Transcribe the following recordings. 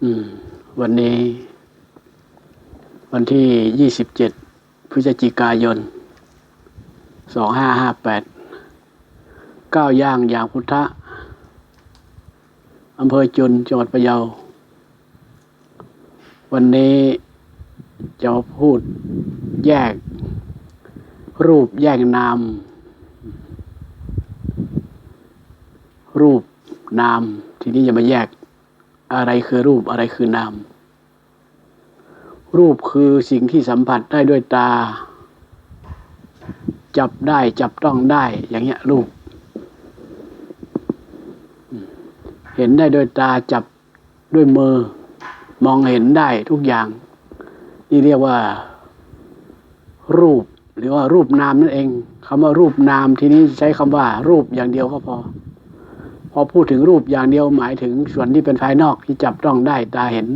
วันนี้วันที่ยี่สิบเจ็ดพฤศจิกายนสองห้าห้าแปดก้าวย่างอย่างพุทธะอำเภอจุนจังหวัดพะเยา วันนี้จะพูดแยก รูปแยกนาม รูปนาม ทีนี้จะมาแยก อะไรคือรูปอะไรคือนาม รูปคือสิ่งที่สัมผัสได้ด้วยตา จับได้จับต้องได้ อย่างเงี้ยรูป เห็นได้ด้วยตาจับด้วยมือ มองเห็นได้ทุกอย่าง นี่เรียกว่า รูป หรือว่ารูปนามนั่นเองคำว่ารูปนามทีนี้ใช้คำว่า รูปอย่างเดียวก็พอ อพูดถึงรูปอย่างเดียวหมายถึงส่วนที่เป็นภายนอกที่จับต้องได้ตาเห็น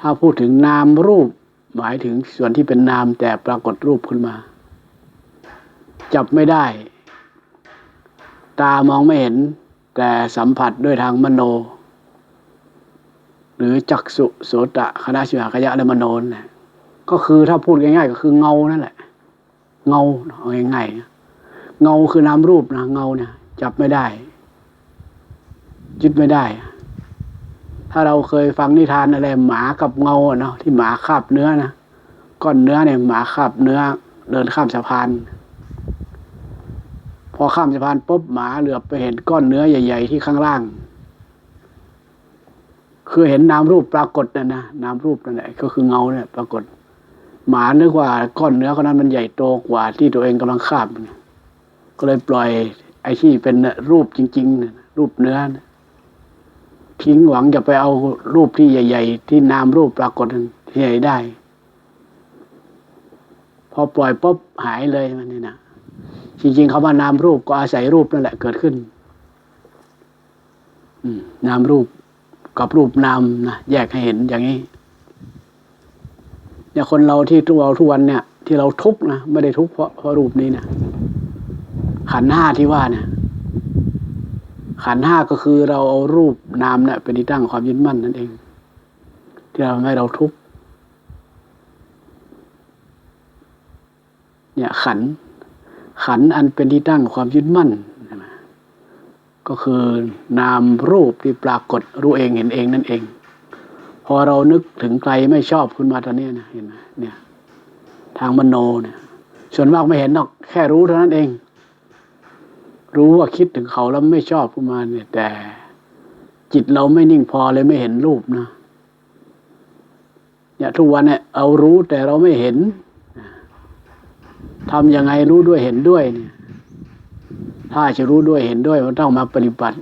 ถ้าพูดถึงนามรูป หมายถึงส่วนที่เป็นนามแต่ปรากฏรูปขึ้นมา จับไม่ได้ ตามองไม่เห็น แต่สัมผัสด้วยทางมโน หรือจักสุโสตะคณะชิวหคยะและมโนนะก็คือถ้าพูดง่ายๆก็คือเงานั่นแหละ เงาเอาง่ายๆเงาคือนามรูปนะเงาเนี่ยจับไม่ได้ ยึดไม่ได้ ถ้าเราเคยฟังนิทานอะไรหมากับเงาเนาะที่หมาคาบเนื้อนะก้อนเนื้อเนี่ยหมาคาบเนื้อ เดินข้ามสะพาน พอข้ามสะพานปุ๊บหมาเหลือบไปเห็นก้อนเนื้อใหญ่ ๆ ที่ข้างล่าง คือเห็นนามรูปปรากฏนะนะนามรูปนั่นแหละก็คือเงาเนี่ยปรากฏ หมานึกว่าก้อนเนื้อคนนั้นมันใหญ่โตกว่าที่ตัวเองกำลังคาบก็เลยปล่อยไอ้ที่เป็นรูปจริง ๆ รูปเนื้อ ทิ้งหวังจะไปเอารูปที่ใหญ่ ๆ ที่นามรูปปรากฏที่ไหนได้ พอปล่อยปุ๊บหายเลยมันนี่นะจริงๆคำว่านามรูปก็อาศัยรูปนั่นแหละเกิดขึ้นนามรูปกับรูปนามนะแยกให้เห็นอย่างนี้เนี่ยคนเราที่ทุกเราทุกวันเนี่ย ที่เราทุกนะไม่ได้ทุกเพราะเพราะรูปนี้นะขันห้าที่ว่าเนี่ย ขันห้าก็คือเราเอารูปนามเนี่ยเป็นที่ตั้งความยึดมั่นนั่นเอง ที่เราให้เราทุกข์เนี่ยขัน ขันอันเป็นที่ตั้งความยึดมั่นก็คือนามรูปที่ปรากฏรู้เองเห็นเองนั่นเอง พอเรานึกถึงใครไม่ชอบขึ้นมาตอนนี้นะเห็นไหมเนี่ย ทางมโนเนี่ย ส่วนมากไม่เห็นหรอกแค่รู้เท่านั้นเอง รู้ว่าคิดถึงเขาแล้วไม่ชอบขึ้นมาเนี่ย แต่จิตเราไม่นิ่งพอเลยไม่เห็นรูปนะเนี่ยทุกวันเนี่ยเอารู้แต่เราไม่เห็นทำยังไงรู้ด้วยเห็นด้วยเนี่ย ถ้าจะรู้ด้วยเห็นด้วยมันต้องมาปฏิบัติ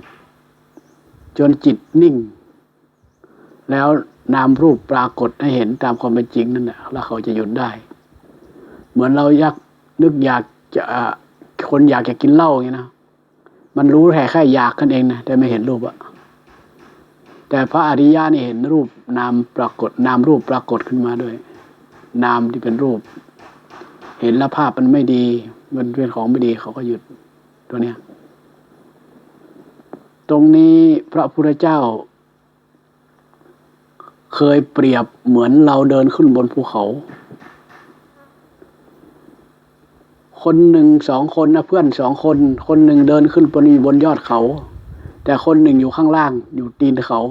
จนจิตนิ่ง แล้วนามรูปปรากฏให้เห็นตามความเป็นจริงนั่นแหละแล้วเขาจะหยุดได้ เหมือนเราอยากนึกอยากจะคนอยากจะกินเหล้าอย่างนี้นะ มันรู้แค่แค่อยากกันเองนะแต่ไม่เห็นรูปอะแต่พระอริยะนี่เห็นรูปนามปรากฏนามรูปปรากฏขึ้นมาด้วย นามที่เป็นรูป เห็นแล้วภาพมันไม่ดี มันเป็นของไม่ดีเขาก็หยุดตัวเนี้ยตรงนี้พระพุทธเจ้า เคยเปรียบเหมือนเราเดินขึ้นบนภูเขา คนหนึ่งสองคนนะเพื่อนสองคน คนหนึ่งเดินขึ้นบนบนยอดเขา แต่คนหนึ่งอยู่ข้างล่างอยู่ตีนเขา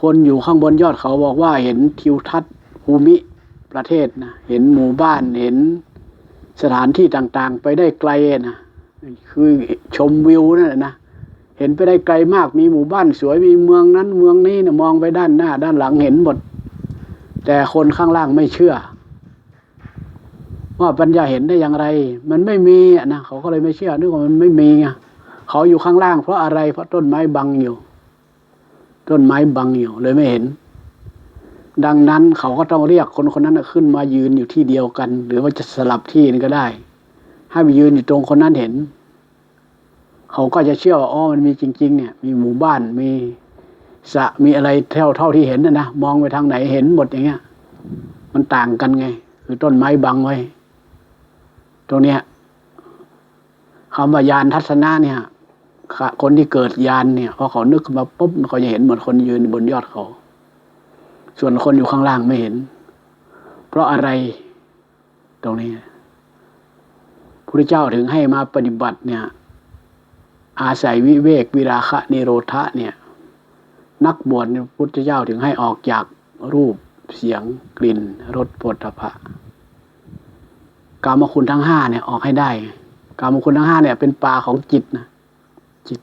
คนอยู่ข้างบนยอดเขาบอกว่าเห็นทิวทัศน์ภูมิประเทศนะเห็นหมู่บ้านเห็นสถานที่ต่างๆ ไปได้ไกลนะคือชมวิวนั่นแหละนะเห็นไปได้ไกลมากมีหมู่บ้านสวยมีเมืองนั้นเมืองนี้นะมองไปด้านหน้า ด้านหลังเห็นหมด แต่คนข้างล่างไม่เชื่อ ว่าปัญญาเห็นได้อย่างไร มันไม่มีนะเขาก็เลยไม่เชื่อนึกว่ามันไม่มีไงเขาอยู่ข้างล่าง เพราะอะไรเพราะต้นไม้บังอยู่ ต้นไม้บังอยู่ เลยไม่เห็น ดังนั้นเขาก็ต้องเรียกคนคนนั้นขึ้นมายืนอยู่ที่เดียวกัน หรือว่าจะสลับที่นี่ก็ได้ ให้ไปยืนอยู่ตรงคนนั้นเห็น เขาก็จะเชื่อว่าอ๋อมันมีจริง ๆ เนี่ย มีหมู่บ้านมีสะมีอะไรเท่าเท่าที่เห็นนะนะมองไปทางไหนเห็นหมดอย่างเงี้ย มันต่างกันไง คือต้นไม้บังไว้ ตรงเนี้ยคำว่ายานทัศนะเนี่ยคนที่เกิดยานเนี่ยพอเขานึกมาปุ๊บเขาจะเห็นเหมือนคนยืนบนยอดเขา ส่วนคนอยู่ข้างล่างไม่เห็น เพราะอะไรตรงนี้พระเจ้าถึงให้มาปฏิบัติเนี่ย อาศัยวิเวกวิราคะนิโรธะเนี่ย นักบวชพุทธเจ้าถึงให้ออกจากรูปเสียงกลิ่นรสปุถะพะ กามคุณทั้งห้าเนี่ยออกให้ได้ กามคุณทั้งห้าเนี่ย เป็นปลาของจิตนะจิต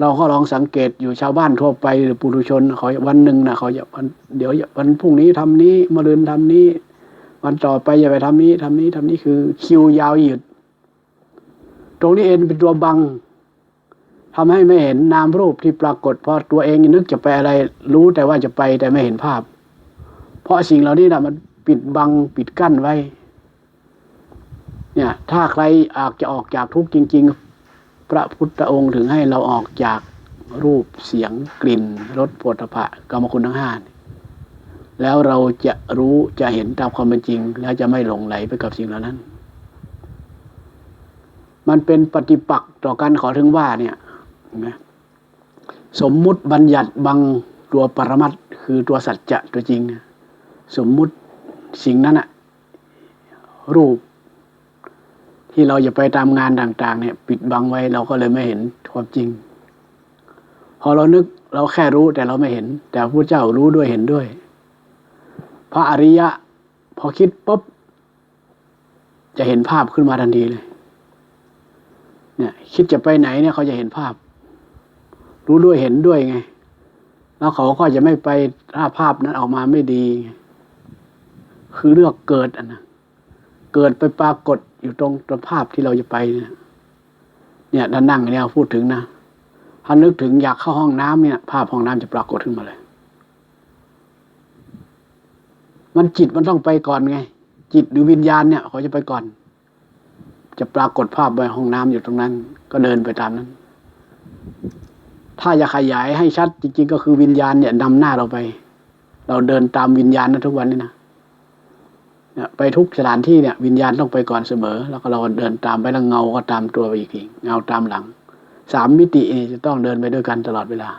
เราก็ลองสังเกตอยู่ชาวบ้านทั่วไปหรือปุถุชนเขาวันหนึ่งนะเขาจะวันเดี๋ยววันพรุ่งนี้ทำนี้มะรืนทำนี้ วันต่อไปอย่าไปทำนี้ทำนี้ทำนี้คือคิวยาวหยุด ตรงนี้เองเป็นตัวบังทำให้ไม่เห็นนามรูปที่ปรากฏเพราะตัวเองนึกจะไปอะไร รู้แต่ว่าจะไปแต่ไม่เห็นภาพ เพราะสิ่งเหล่านี้นะมันปิดบังปิดกั้นไว้ เนี่ย ถ้าใครอาจจะออกจากทุกข์จริง ๆ พระพุทธองค์ถึงให้เราออกจากรูปเสียงกลิ่นรสโผฏฐะกรรมคุณทั้งห้าแล้วเราจะรู้จะเห็นตามความเป็นจริง แล้วจะไม่หลงไหลไปกับสิ่งเหล่านั้น มันเป็นปฏิปักษ์ต่อการขอถึงว่าเนี่ยนะสมมุติบัญญัติบังตัวปรมัตถ์คือตัวสัจจะตัวจริงนะสมมุติสิ่งนั้นอะรูป ที่เราจะไปตามงานต่างๆ เนี่ย ปิดบังไว้เราก็เลยไม่เห็นความจริง พอเรานึกเราแค่รู้แต่เราไม่เห็น แต่พระเจ้ารู้ด้วยเห็นด้วย พระอริยะ พอคิดปุ๊บจะเห็นภาพขึ้นมาทันทีเลย เนี่ย คิดจะไปไหนเนี่ยเขาจะเห็นภาพ รู้ด้วยเห็นด้วยไง แล้วเขาก็จะไม่ไปถ้าภาพนั้นออกมาไม่ดี คือเลือกเกิดอะนะเกิดไปปรากฏ อยู่ตรงตรงภาพที่เราจะไปเนี่ยเนี่ยถ้านั่งเนี่ยพูดถึงนะถ้านึกถึงอยากเข้าห้องน้ำเนี่ย ภาพห้องน้ำจะปรากฏขึ้นมาเลย มันจิตมันต้องไปก่อนไง จิตหรือวิญญาณเนี่ยเขาจะไปก่อน จะปรากฏภาพไว้ห้องน้ำอยู่ตรงนั้น ก็เดินไปตามนั้น ถ้าอยากขยายให้ชัดจริงๆ ก็คือวิญญาณเนี่ยนำหน้าเราไป เราเดินตามวิญญาณนะทุกวันนี่นะ เนี่ยไปทุกสถานที่เนี่ยวิญญาณต้องไปก่อนเสมอ แล้วก็เราเดินตามไปแล้วเงาก็ตามตัวไปอีกทีเงาตามหลังสามมิตินี่จะต้องเดินไปด้วยกันตลอดเวลา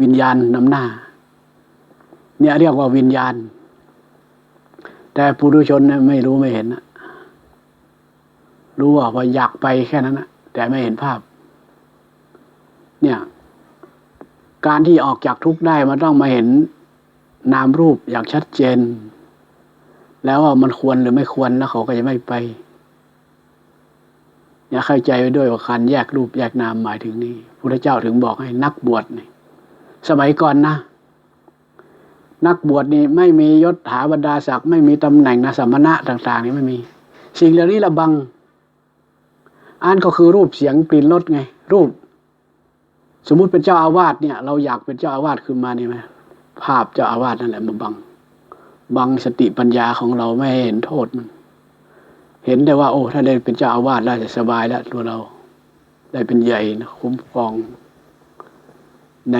วิญญาณนำหน้า เนี่ยเรียกว่าวิญญาณ แต่ปุถุชนเนี่ยไม่รู้ไม่เห็นนะรู้ว่าว่าอยากไปแค่นั้นนะแต่ไม่เห็นภาพ เนี่ย การที่ออกจากทุกข์ได้มันต้องมาเห็นนามรูปอย่างชัดเจน แล้วว่ามันควรหรือไม่ควรแล้วเขาก็จะไม่ไป อย่าเข้าใจไว้ด้วยว่าการแยกรูปแยกนามหมายถึงนี่พระเจ้าถึงบอกให้นักบวชนี่สมัยก่อนนะ นักบวชนี่ไม่มียศถาบรรดาศักดิ์ไม่มีตำแหน่งนะสมณะต่าง ๆ นี่ไม่มี สิ่งเหล่านี้ระบังอันก็คือรูปเสียงกลิ่นรสไง รูป สมมุติเป็นเจ้าอาวาสเนี่ย เราอยากเป็นเจ้าอาวาสขึ้นมานี่ไหมภาพเจ้าอาวาสนั่นแหละมาบัง บังสติปัญญาของเราไม่เห็นโทษมัน เห็นได้ว่า โอ้ ถ้าได้เป็นเจ้าอาวาสแล้วจะสบายแล้วตัวเรา ได้เป็นใหญ่นะคุ้มครอง ใน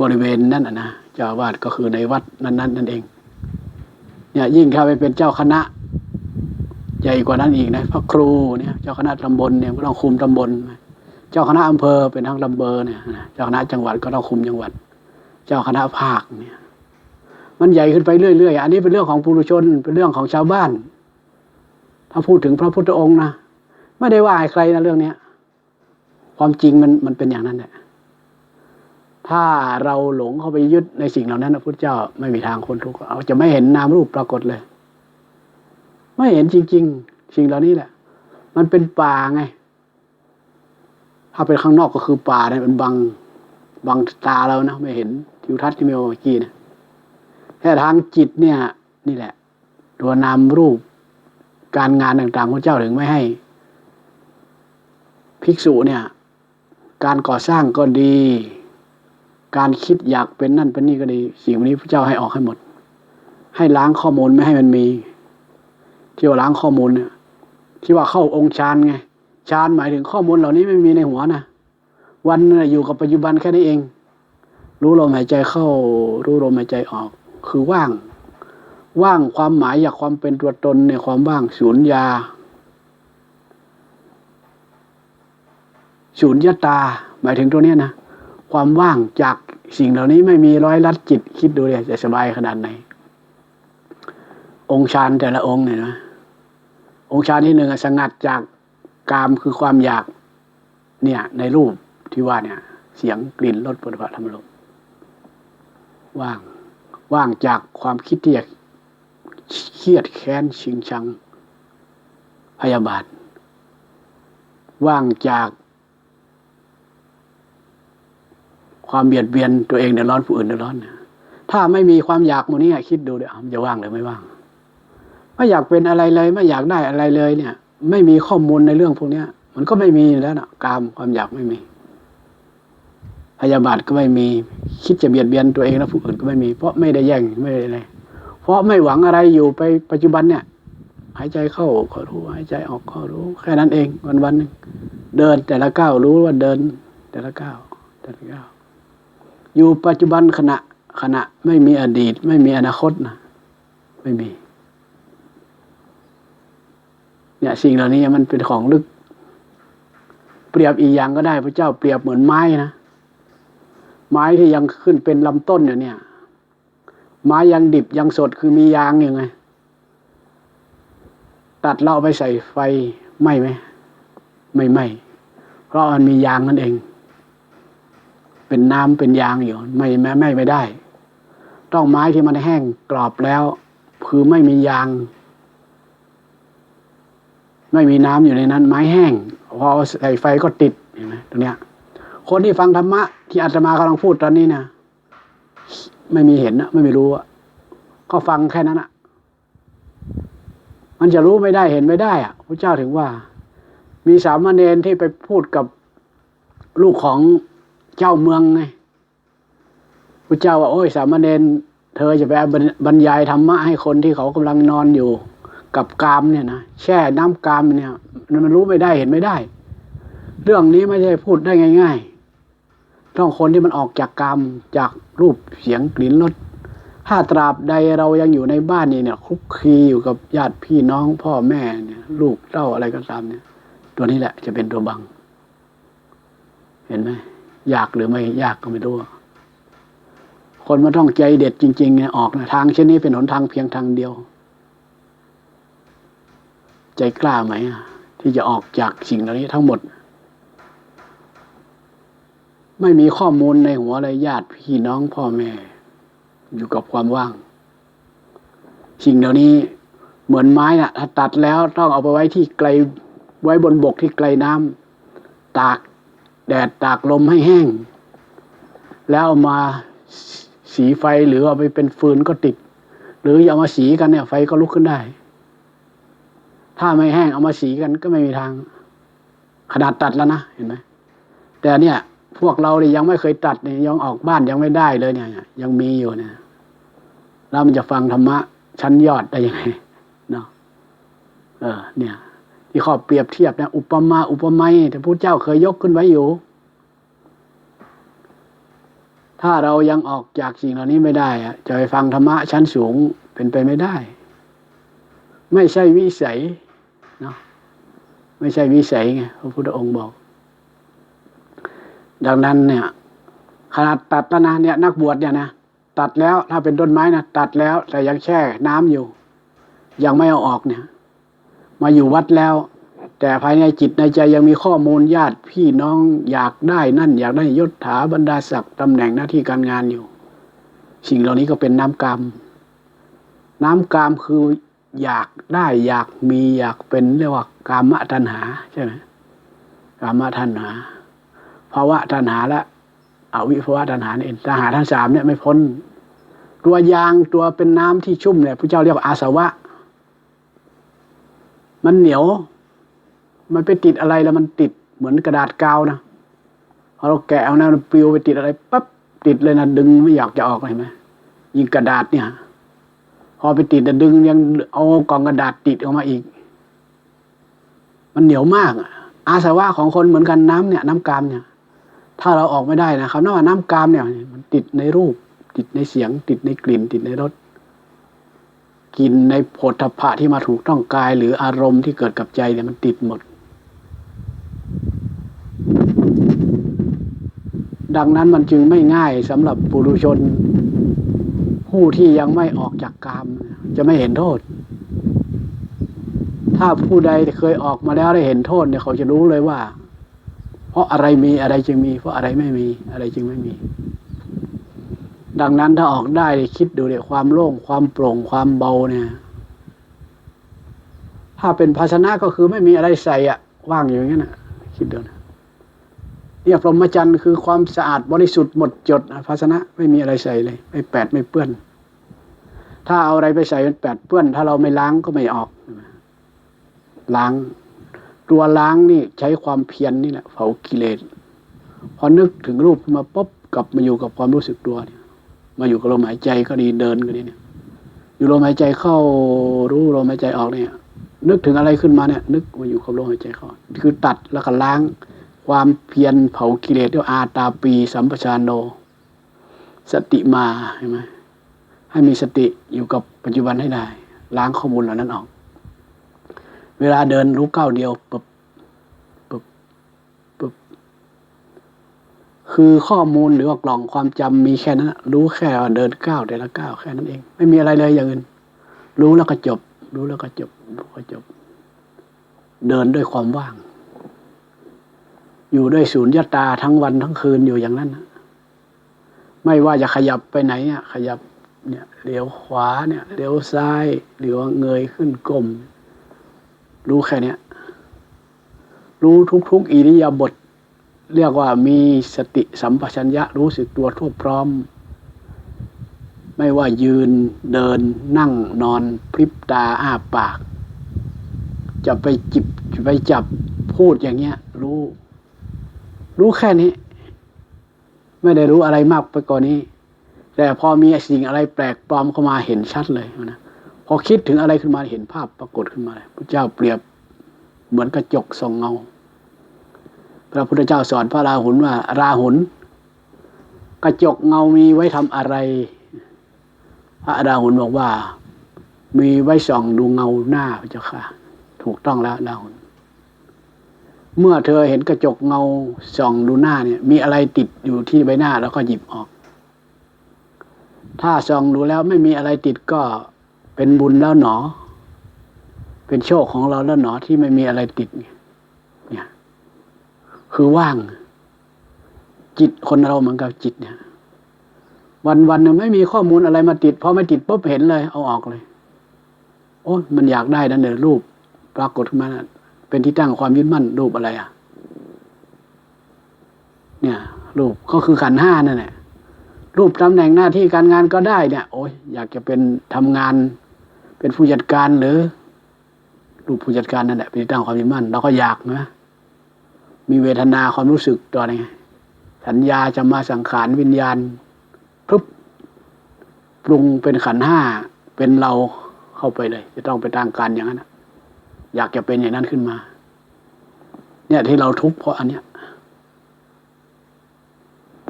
บริเวณนั้นนะเจ้าอาวาสก็คือในวัดนั้นๆนั่นเอง เนี่ยยิ่งเข้าไปเป็นเจ้าคณะ ใหญ่กว่านั้นอีกนะพระครูเนี่ย เจ้าคณะตำบลเนี่ยก็ต้องคุมตำบลเจ้าคณะอำเภอเป็นทั้งตำเบลเนี่ยเจ้าคณะจังหวัดก็ต้องคุมจังหวัด เจ้าคณะภาคเนี่ย มันใหญ่ขึ้นไปเรื่อยๆ อันนี้เป็นเรื่องของปุถุชน เป็นเรื่องของชาวบ้าน ถ้าพูดถึงพระพุทธองค์นะ ไม่ได้ว่าใใครนะเรื่องเนี้ย ความจริงมันมันเป็นอย่างนั้นแหละ ถ้าเราหลงเข้าไปยึดในสิ่งเหล่านั้นพระพุทธเจ้าไม่มีทางคนทุกข์เอาจะไม่เห็นนามรูปปรากฏเลย ไม่เห็นจริง ๆ สิ่งเหล่านี้แหละ มันเป็นป่าไง ถ้าเป็นข้างนอกก็คือป่าเนี่ยมันบังบังตาเรานะไม่เห็นทิวทัศน์ที่มีเมื่อกี้นะ แค่ทางจิตเนี่ย นี่แหละ ตัวนามรูปการงานต่างๆพระเจ้าถึงไม่ให้ ภิกษุเนี่ย การก่อสร้างก็ดี การคิดอยากเป็นนั่นเป็นนี่ก็ดี สิ่งนี้พระเจ้าให้ออกให้หมด ให้ล้างข้อมูลไม่ให้มันมีที่ว่าล้างข้อมูลเนี่ยที่ว่าเข้าองค์ฌานไงฌานหมายถึงข้อมูลเหล่านี้ไม่มีในหัวนะวันอยู่กับปัจจุบันแค่นี้เอง รู้ลมหายใจเข้า รู้ลมหายใจออก คือว่าง ว่างความหมายอยากความเป็นตัวตนเนี่ยความว่างสูญยาศูนย์ยตา หมายถึงตัวเนี้ยนะความว่างจากสิ่งเหล่านี้ไม่มีร้อยลัดจิต คิดดูเลยจะสบายขนาดไหน องค์ฌานแต่ละองค์เนี่ยนะองค์ฌานที่หนึ่งสงัดจากกามคือความอยากเนี่ย ในรูปที่ว่าเนี่ย เสียงกลิ่นรสปุถะธรรมลมว่าง ว่างจากความคิดที่จะเครียดแค้นชิงชัง พยาบาท ว่างจาก ความเบียดเบียนตัวเองเดือดร้อนผู้อื่นเดือดร้อนนะถ้าไม่มีความอยากหมูนี้คิดดูเดี๋ยวมันจะว่างหรือไม่ว่าง ไม่อยากเป็นอะไรเลย ไม่อยากได้อะไรเลยเนี่ย ไม่มีข้อมูลในเรื่องพวกนี้มันก็ไม่มีแล้วนะกามความอยากไม่มี พยาบาทก็ไม่มี คิดจะเบียดเบียนตัวเองและผู้อื่นก็ไม่มี เพราะไม่ได้แย่งไม่ได้อะไรเพราะไม่หวังอะไรอยู่ไปปัจจุบันเนี่ย หายใจเข้าก็รู้หายใจออกก็รู้ แค่นั้นเองวันวันหนึ่งเดินแต่ละก้าวรู้ว่าเดิน แต่ละก้าวแต่ละก้าวอยู่ปัจจุบันขณะขณะไม่มีอดีต ไม่มีอนาคตนะไม่มี เนี่ยสิ่งเหล่านี้มันเป็นของลึก เปรียบอีกอย่างก็ได้พระเจ้าเปรียบเหมือนไม้นะ ไม้ที่ยังขึ้นเป็นลำต้นอยู่เนี่ย ไม้ยังดิบยังสดคือมียางอยู่ไง ตัดเราเอาไปใส่ไฟไหมไหมไม่ไหมเพราะมันมียางนั่นเอง เป็นน้ำเป็นยางอยู่ ไม่ไม่ไม่ไม่ได้ ต้องไม้ที่มันแห้งกรอบแล้ว คือไม่มียาง ไม่มีน้ำอยู่ในนั้น ไม้แห้งพอใส่ไฟก็ติดเห็นไหมตรงเนี้ย คนที่ฟังธรรมะที่อาตมากำลังพูดตอนนี้นะไม่มีเห็นนะไม่มีรู้อะก็ฟังแค่นั้นอะมันจะรู้ไม่ได้เห็นไม่ได้อะพระเจ้าถึงว่า มีสามเณรที่ไปพูดกับลูกของเจ้าเมืองไงพระเจ้าว่าโอ้ยสามเณรเธอจะไปบรรยายธรรมะให้คนที่เขากำลังนอนอยู่กับกามเนี่ยนะแช่น้ำกามเนี่ยมันรู้ไม่ได้เห็นไม่ได้ เรื่องนี้ไม่ใช่พูดได้ง่าย ๆ ต้องคนที่มันออกจากกามจากรูปเสียงกลิ่นรสถ้าตราบใดเรายังอยู่ในบ้านนี่เนี่ยคลุกคีอยู่กับญาติพี่น้องพ่อแม่เนี่ย ลูกเต้าอะไรก็ตามเนี่ย ตัวนี้แหละจะเป็นตัวบัง เห็นไหมยากหรือไม่ยากก็ไม่รู้คนมันต้องใจเด็ดจริงๆเนี่ยออกนะทางเช่นนี้เป็นหนทางเพียงทางเดียว ใจกล้าไหมที่จะออกจากสิ่งเหล่านี้ทั้งหมด ไม่มีข้อมูลในหัวเลยญาติพี่น้องพ่อแม่ อยู่กับความว่าง สิ่งเหล่านี้เหมือนไม้น่ะ ถ้าตัดแล้วต้องเอาไปไว้ที่ไกลไว้บนบกที่ไกลน้ำตากแดดตากลมให้แห้ง แล้วเอามาสีไฟหรือเอาไปเป็นฟืนก็ติด หรือเอามาสีกันเนี่ย ไฟก็ลุกขึ้นได้ ถ้าไม่แห้งเอามาสีกันก็ไม่มีทาง ขนาดตัดแล้วนะเห็นไหมแต่เนี่ย พวกเราเนี่ยยังไม่เคยตัดเนี่ยยังออกบ้านยังไม่ได้เลยเนี่ยยังมีอยู่เนี่ยแล้วมันจะฟังธรรมะชั้นยอดได้ยังไงเนาะเออ เนี่ย ที่ข้อเปรียบเทียบเนี่ยอุปมาอุปไมยแต่พระเจ้าเคยยกขึ้นไว้อยู่ ถ้าเรายังออกจากสิ่งเหล่านี้ไม่ได้อะจะไปฟังธรรมะชั้นสูงเป็นไปไม่ได้ ไม่ใช่วิสัยเนาะไม่ใช่วิสัยไงพระพุทธองค์บอก ดังนั้นเนี่ย ขนาดตัดแล้วนะเนี่ย นักบวชเนี่ยนะตัดแล้วถ้าเป็นต้นไม้นะตัดแล้ว แต่ยังแช่น้ำอยู่ ยังไม่เอาออกเนี่ย มาอยู่วัดแล้ว แต่ภายในจิตในใจยังมีข้อมูลญาติพี่น้องอยากได้นั่น อยากได้ยศถาบรรดาศักดิ์ตำแหน่งหน้าที่การงานอยู่ สิ่งเหล่านี้ก็เป็นน้ำกรรม น้ำกรรมคืออยากได้อยากมีอยากเป็นเรียกว่ากามตัณหาใช่ไหมกามตัณหา ภาวะตัณหาและอวิภาวะตัณหาเนี่ยตัณหาทั้งสามเนี่ยไม่พ้น ตัวยางตัวเป็นน้ำที่ชุ่มเนี่ยพระเจ้าเรียกว่าอาสวะ มันเหนียว มันไปติดอะไรแล้วมันติดเหมือนกระดาษกาวนะพอเราแกะเอานะมันปลิวไปติดอะไรปั๊บติดเลยนะดึงไม่อยากจะออกเลยเห็นไหมยิงกระดาษเนี่ย พอไปติดแต่ดึงยังเอากองกระดาษติดออกมาอีก มันเหนียวมากอะอาสวะของคนเหมือนกันน้ำเนี่ย น้ำกามเนี่ย ถ้าเราออกไม่ได้นะคำนั้นว่าน้ำกามเนี่ยมันติดในรูป ติดในเสียง ติดในกลิ่น ติดในรสกินในโผฏฐัพะที่มาถูกต้องกาย หรืออารมณ์ที่เกิดกับใจเนี่ยมันติดหมด ดังนั้นมันจึงไม่ง่ายสำหรับปุถุชน ผู้ที่ยังไม่ออกจากกาม จะไม่เห็นโทษ ถ้าผู้ใดเคยออกมาแล้วได้เห็นโทษเนี่ยเขาจะรู้เลยว่า ราะอะไรมีอะไรจึงมี เพราะอะไรไม่มีอะไรจึงไม่มี ดังนั้นถ้าออกได้คิดดูเนี่ยความโล่งความโปร่งความเบาเนี่ย ถ้าเป็นภาชนะก็คือไม่มีอะไรใส่อะว่างอยู่อย่างนั้นนะคิดดูนะเนี่ยพรหมจรรย์คือความสะอาดบริสุทธิ์หมดจดนะภาชนะไม่มีอะไรใส่เลยไม่แปดไม่เปื้อน ถ้าเอาอะไรไปใส่มันแปดเปื้อน ถ้าเราไม่ล้างก็ไม่ออกล้าง ตัวล้างนี่ใช้ความเพียรนนี่แหละเผากิเลสพอนึกถึงรูปขึ้นมาปุ๊บกลับมาอยู่กับความรู้สึกตัวเนี่ยมาอยู่กับลมหายใจก็ดีเดินก็ดีเนี่ย อยู่ลมหายใจเข้ารู้ลมหายใจออกเนี่ย นึกถึงอะไรขึ้นมาเนี่ย นึกมาอยู่กับลมหายใจเข้าคือตัดแล้วก็ล้าง ความเพียรเผากิเลสด้วยอาตาปีสัมปชานโน สติมาเห็นไหมให้มีสติอยู่กับปัจจุบันให้ได้ ล้างข้อมูลเหล่านั้นออก เวลาเดินรู้ก้าวเดียวปบปบปบคือข้อมูลหรือว่ากล่องความจำมีแค่นั้นรู้แค่เดินก้าวแต่ละก้าวแค่นั้นเอง ไม่มีอะไรเลยอย่างอื่นรู้แล้วก็จบ รู้แล้วก็จบรู้ก็จบ เดินด้วยความว่าง อยู่ด้วยศูนย์ยตาทั้งวันทั้งคืนอยู่อย่างนั้นนะไม่ว่าจะขยับไปไหนเนี่ยขยับเนี่ยเลี้ยวขวาเนี่ยเลี้ยวซ้ายหรือว่าเงยขึ้นก้ม รู้แค่เนี้ยรู้ทุกๆอิริยาบถเรียกว่ามีสติสัมปชัญญะรู้สึกตัวทั่วพร้อม ไม่ว่ายืนเดินนั่งนอนพริบตาอ้าปาก จะไปจิบจไปจับพูดอย่างเงี้ย รู้ รู้แค่นี้ ไม่ได้รู้อะไรมากไปกว่านนี้ แต่พอมีสิ่งอะไรแปลกปลอมเข้ามาเห็นชัดเลยนะ พอคิดถึงอะไรขึ้นมาเห็นภาพปรากฏขึ้นมาพระเจ้าเปรียบเหมือนกระจกส่องเงา พระพุทธเจ้าสอนพระราหุลว่า ราหุลกระจกเงามีไว้ทำอะไร พระราหุลบอกว่า มีไว้ส่องดูเงาหน้าพระเจ้าค่ะ ถูกต้องแล้วราหุลเมื่อเธอเห็นกระจกเงาส่องดูหน้าเนี่ย มีอะไรติดอยู่ที่ใบหน้าแล้วก็หยิบออก ถ้าส่องดูแล้วไม่มีอะไรติดก็ เป็นบุญแล้วหนอ เป็นโชคของเราแล้วหนอที่ไม่มีอะไรติด เนี่ยนี่คือว่าง จิตคนเราเหมือนกับจิตเนี่ย วันวันไม่มีข้อมูลอะไรมาติดพอไม่ติดปุ๊บเห็นเลย เอาออกเลย โอ้มันอยากได้นั่นเดี๋ยรูป ปรากฏขึ้นมาเป็นที่ตั้งความยึดมั่นรูปอะไรอะ เนี่ยรูปก็คือขันห้านั่นแหละรูปตำแหน่งหน้าที่การงานก็ได้เนี่ย โอ้ยอยากจะเป็นทำงาน เป็นผู้จัดการหรือรูปผู้จัดการนั่นแหละเป็นตั้งความยึดมั่นเราก็อยากนะมีเวทนาความรู้สึกตัวนี้สัญญาจะมาสังขารวิญญาณปุ๊บปรุงเป็นขันห้าเป็นเราเข้าไปเลย จะต้องไปตั้งการอย่างนั้นอยากจะเป็นอย่างนั้นขึ้นมา เนี่ยที่เราทุกข์เพราะอันเนี้ย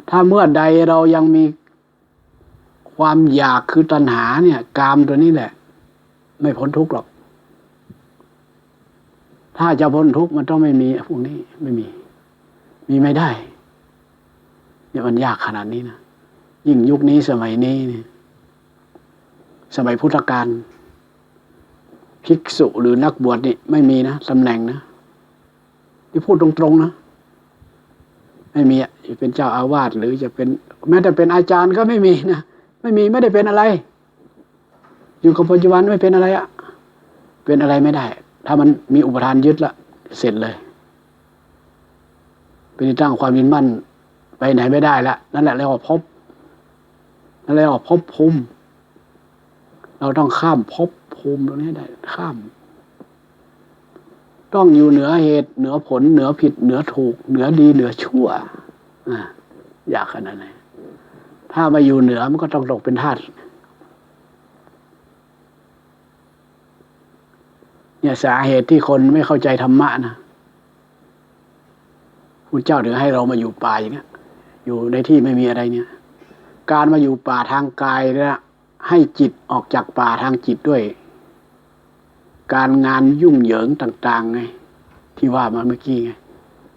ถ้าเมื่อใดเรายังมีความอยากคือตัณหาเนี่ย กามตัวนี้แหละ ไม่พ้นทุกข์หรอก ถ้าจะพ้นทุกข์มันต้องไม่มีพวกนี้ไม่มี มีไม่ได้เนี่ยมันยากขนาดนี้นะยิ่งยุคนี้สมัยนี้เนี่ยสมัยพุทธกาลภิกษุหรือนักบวชนี่ไม่มีนะตำแหน่งนะที่พูดตรงๆนะไม่มีอะจะเป็นเจ้าอาวาสหรือจะเป็น แม้แต่เป็นอาจารย์ก็ไม่มีนะไม่มีไม่ได้เป็นอะไร อยู่กับปัจจุบันไม่เป็นอะไรอะเป็นอะไรไม่ได้ ถ้ามันมีอุปทานยึดละเสร็จเลย เป็นตั้งความยินมั่นไปไหนไม่ได้ละนั่นแหละเรียกว่าภพนั่นเรียกว่าภพภูมิเราต้องข้ามภพภูมิตรงนี้ได้ข้าม ต้องอยู่เหนือเหตุ เหนือผล เหนือผิด เหนือถูก เหนือดีเหนือชั่วอ่าอยากขนาดไหนถ้ามาอยู่เหนือมันก็ต้องตกเป็นทาส เนี่ยสาเหตุที่คนไม่เข้าใจธรรมะนะพุทธเจ้าถึงให้เรามาอยู่ป่าอย่างเงี้ยอยู่ในที่ไม่มีอะไรเนี่ย การมาอยู่ป่าทางกายนี่ยให้จิตออกจากป่าทางจิตด้วย การงานยุ่งเหยิงต่าง ๆ ไง ที่ว่ามาเมื่อกี้ไง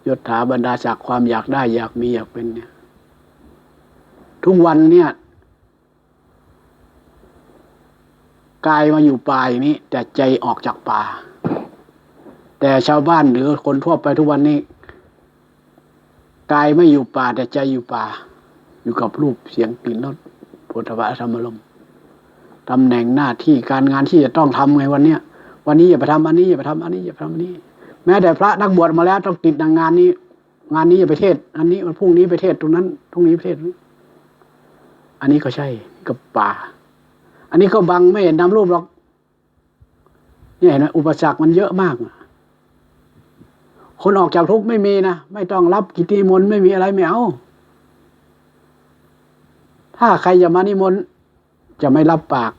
ยศถาบรรดาศักดิ์ความอยากได้อยากมีอยากเป็นเนี่ย ทุกวันเนี่ย กายมาอยู่ป่าอย่างนี้ แต่ใจออกจากป่า แต่ชาวบ้านหรือคนทั่วไปทุกวันนี้กายไม่อยู่ป่า แต่ใจอยู่ป่า อยู่กับรูปเสียงกลิ่นรสโผฏฐัพพะธรรมลมตำแหน่งหน้าที่การงานที่จะต้องทำไงวันเนี้ยวันนี้อย่าไปทำอันนี้อย่าไปทำอันนี้อย่าไปทำอันนี้ แม้แต่พระนักบวชมาแล้วต้องติดงานนี้ งานนี้อย่าไปเทศ อันนี้วันพรุ่งนี้ไปเทศตรงนั้นตรงนี้ไปเทศนี้อันนี้ก็ใช่กับป่า อันนี้ก็บังไม่เห็นนำรูปหรอกเนี่ยเห็นไหมอุปสรรคมันเยอะมาก คนออกจากทุกข์ไม่มีนะ ไม่ต้องรับกิติมนต์ไม่มีอะไรไม่เอา ถ้าใครจะมานิมนต์จะไม่รับปาก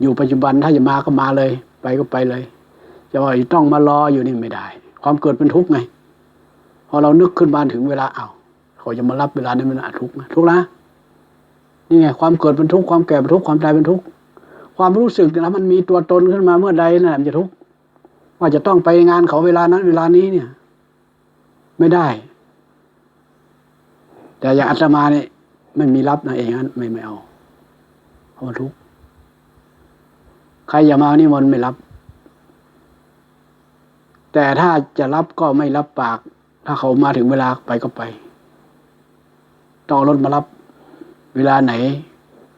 อยู่ปัจจุบันถ้าจะมาก็มาเลย ไปก็ไปเลย จะว่าต้องมารออยู่นี่ไม่ได้ ความเกิดเป็นทุกข์ไง พอเรานึกขึ้นมาถึงเวลาเอาเขาจะมารับเวลานี้มันอาทุกข์นะทุกข์นะนี่ไงความเกิดเป็นทุกข์ความแก่เป็นทุกข์ความตายเป็นทุกข์ ความรู้สึกนะมันมีตัวตนขึ้นมาเมื่อใดนะ่ะมันจะทุกข์ว่าจะต้องไปงานเขาเวลานั้น เวลานี้เนี่ย ไม่ได้ แต่อย่างอาตมาเนี่ยไม่มีรับนะเองนั้นไม่ไม่เอาเพราะมันทุกข์ใครอย่ามานี่มันไม่รับ แต่ถ้าจะรับก็ไม่รับปาก ถ้าเขามาถึงเวลาไปก็ไปต้องรถมารับ เวลาไหน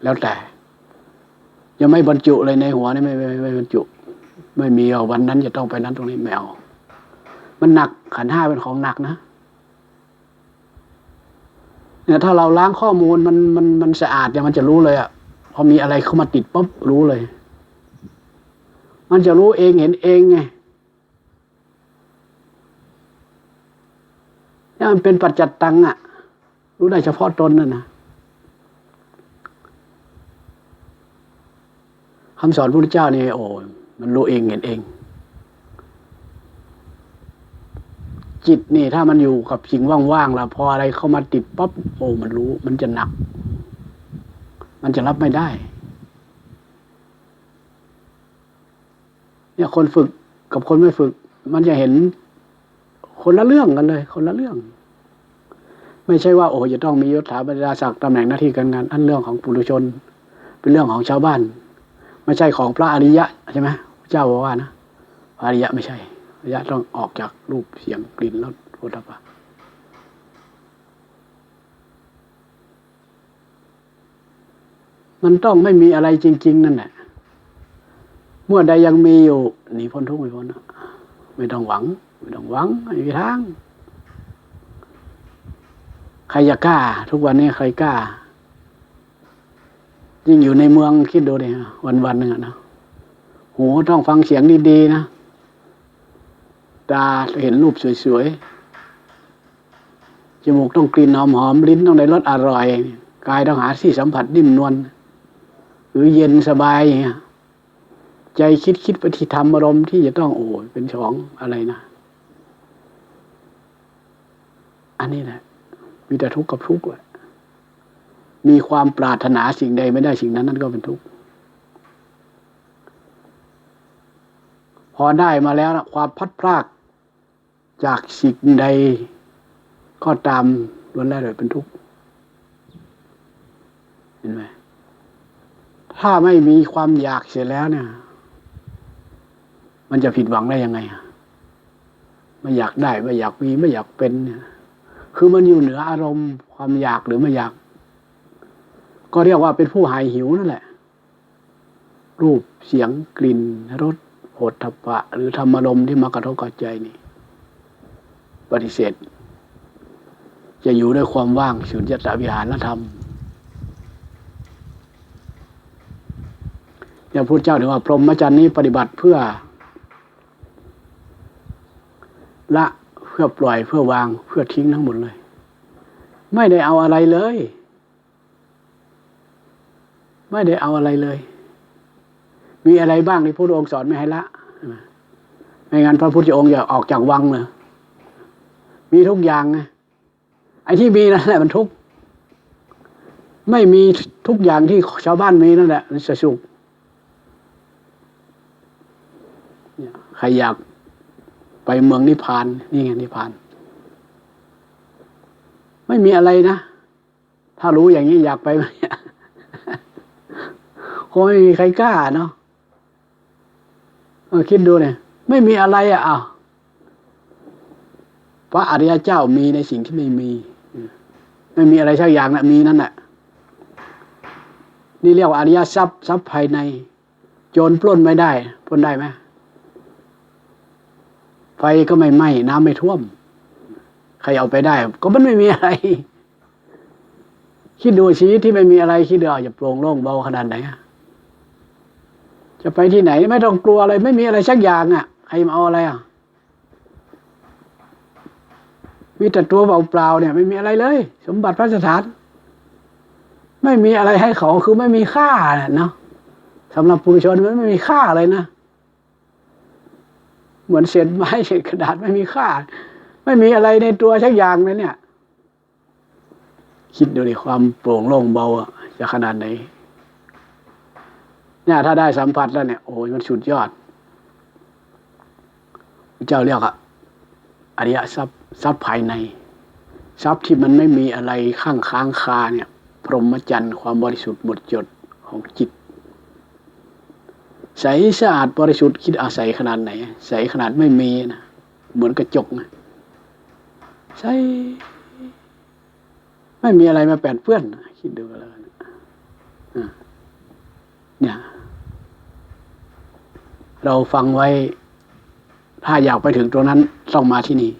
แล้วแต่ ยังไม่บรรจุเลยในหัวนี่ไม่ไม่ไม่ไมบรรจุ ไม่มีเอาวันนั้นจะต้องไปนั้นตรงนี้ไม่เอามันหนักขันห้าเป็นของหนักนะเนี่ยถ้าเราล้างข้อมูลมันมันมันสะอาดเนี่ยมันจะรู้เลยอะพอมีอะไรเข้ามาติดปุ๊บรู้เลย มันจะรู้เองเห็นเองไงนี่มันเป็นปัจจัตตังอะรู้ได้เฉพาะตนนั่นนะ คำสอนพระพุทธเจ้านี่โอ้มันรู้เองเห็นเอง จิตนี่ถ้ามันอยู่กับสิ่งว่างๆแล้วพออะไรเข้ามาติดปั๊บโอ้มันรู้ มันจะหนัก มันจะรับไม่ได้ เนี่ยคนฝึกกับคนไม่ฝึก มันจะเห็นคนละเรื่องกันเลย คนละเรื่อง ไม่ใช่ว่าโอ้จะต้องมียศถาบรรดาศักดิ์ตำแหน่งหน้าที่การงานอันเรื่องของปุถุชน เป็นเรื่องของชาวบ้าน ไม่ใช่ของพระอริยะใช่ไหมเจ้าบอกว่านะพระอริยะไม่ใช่อริยะต้องออกจากรูปเสียงกลิ่นรสโผฏฐัพพะมันต้องไม่มีอะไรจริง ๆ นั่นแหละเมื่อใดยังมีอยู่หนีพ้นทุกข์ไม่พ้นไม่ต้องหวัง ไม่ต้องหวังไม่มีทาง ใครจะกล้า ทุกวันนี้ใครกล้า ยิ่งอยู่ในเมืองคิดดูดิวันวันๆหนึ่งอะนะหูต้องฟังเสียงดีๆนะตาเห็นรูปสวยๆจมูกต้องกลิ่นหอมๆลิ้นต้องได้รสอร่อยกายต้องหาที่สัมผัสนิ่มนวลหรือเย็นสบายอย่างเงี้ยใจคิดคิดปที่ธรรมอารมณ์ที่จะต้องโอ้ยเป็นของอะไรนะ อันนี้แหละมีแต่ทุกข์กับทุกข์แหละ มีความปรารถนาสิ่งใดไม่ได้สิ่งนั้นนั่นก็เป็นทุกข์พอได้มาแล้วนะความพัดพรากจากสิ่งใดก็ตามล้วนแล้วเลยเป็นทุกข์เห็นไหมถ้าไม่มีความอยากเสียแล้วเนี่ย มันจะผิดหวังได้ยังไงไม่อยากได้ไม่อยากมีไม่อยากเป็นเนี่ยคือมันอยู่เหนืออารมณ์ความอยากหรือไม่อยาก ก็เรียกว่าเป็นผู้หายหิวนั่นแหละ รูปเสียงกลิ่นรสโผฏฐัพพะหรือธรรมารมที่มากระทบกับใจนี่ ปฏิเสธ จะอยู่ด้วยความว่างสุญญตาวิหารธรรมอย่างพุทธเจ้าถึงว่าพรหมจรรย์นี้ปฏิบัติเพื่อ ละเพื่อปล่อยเพื่อวางเพื่อทิ้งทั้งหมดเลย ไม่ได้เอาอะไรเลย ไม่ได้เอาอะไรเลย มีอะไรบ้างที่พระพุทธองค์สอนไม่ให้ละไม่งั้นพระพุทธองค์จะออกจากวังเลยมีทุกอย่างไงไอ้ที่มีนั่นแหละมันทุกข์ไม่มีทุกอย่างที่ชาวบ้านมีนั่นแหละมันจะสุขใครอยากไปเมืองนิพพาน นี่ไงนิพพาน ไม่มีอะไรนะ ถ้ารู้อย่างนี้อยากไปไหม คงไม่มีใครกล้าเนาะเออคิดดูเนี่ย ไม่มีอะไรอะอ้าวพระอริยเจ้ามีในสิ่งที่ไม่มี ไม่มีอะไรสักอย่างนะมีนั่นแหละนี่เรียกว่าอริยทรัพย์ทรัพย์ภายใน โจรปล้นไม่ได้ปล้นได้ไหมไฟก็ไม่ไหม้น้ำไม่ท่วม ใครเอาไปได้ ก็มันไม่มีอะไร คิดดูชีวิตที่ไม่มีอะไรคิดดูอาจะโปร่งโล่งเบาขนาดไหนอะ จะไปที่ไหนไม่ต้องกลัวอะไร ไม่มีอะไรสักอย่างอะใครมาเอาอะไรอะมีแต่ตัวเปล่าๆเนี่ย ไม่มีอะไรเลย สมบัติพระสถาน ไม่มีอะไรให้เขาคือไม่มีค่าเนาะสำหรับปุถุชนมันไม่มีค่าเลยนะเหมือนเศษไม้เศษกระดาษไม่มีค่า ไม่มีอะไรในตัวสักอย่างเลยเนี่ย คิดดูดิความโปร่งโล่งเบาอะจะขนาดไหน เนี่ยถ้าได้สัมผัสแล้วเนี่ยโอ้ยมันสุดยอดเจ้าเรียกอะอริยทรัพย์ทรัพย์ภายใน ทรัพย์ที่มันไม่มีอะไรข้างค้างคาเนี่ย พรหมจรรย์ความบริสุทธิ์หมดจดของจิต ใสสะอาดบริสุทธิ์คิดอาศัยขนาดไหน ใสขนาดไม่มีนะเหมือนกระจกนะใสไม่มีอะไรมาแปดเปื้อนนะคิดดูแล้วกันะเนี่ย เราฟังไว้ ถ้าอยากไปถึงตรงนั้นต้องมาที่นี่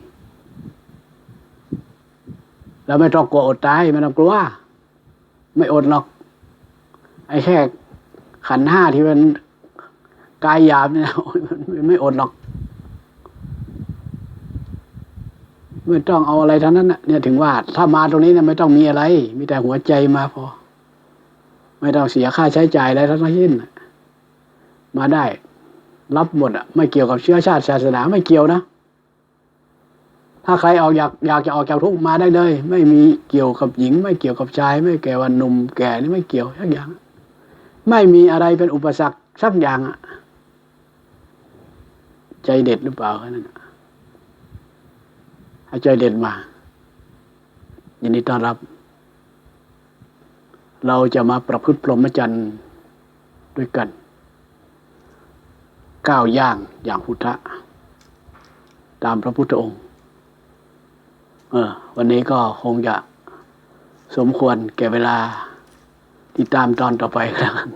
แล้วไม่ต้องกลัวอดตายไม่ต้องกลัวไม่อดหรอก ไอ้แค่ขันห้าที่มันกายหยาบเนี่ยมันไม่อดหรอกไม่ต้องเอาอะไรทั้งนั้นเนี่ยถึงว่าถ้ามาตรงนี้เนี่ยไม่ต้องมีอะไร มีแต่หัวใจมาพอ ไม่ต้องเสียค่าใช้จ่ายอะไรทั้งสิ้นน่ะมาได้ รับหมดอะไม่เกี่ยวกับเชื้อชาติศาสนาไม่เกี่ยวนะ ถ้าใครออกอยากอยากจะออกจากทุกมาได้เลย ไม่มีเกี่ยวกับหญิง ไม่เกี่ยวกับชาย ไม่แก่วันหนุ่มแก่นี่ไม่เกี่ยวสักอย่าง ไม่มีอะไรเป็นอุปสรรคสักอย่างอะใจเด็ดหรือเปล่าแค่นั้นให้ใจเด็ดมายินดีต้อนรับ เราจะมาประพฤติพรหมจรรย์ด้วยกัน ก้าวย่างอย่างพุทธะ ตามพระพุทธองค์ เออ วันนี้ก็คงจะสมควรแก่เวลาติดตามตอนต่อไปแล้วกัน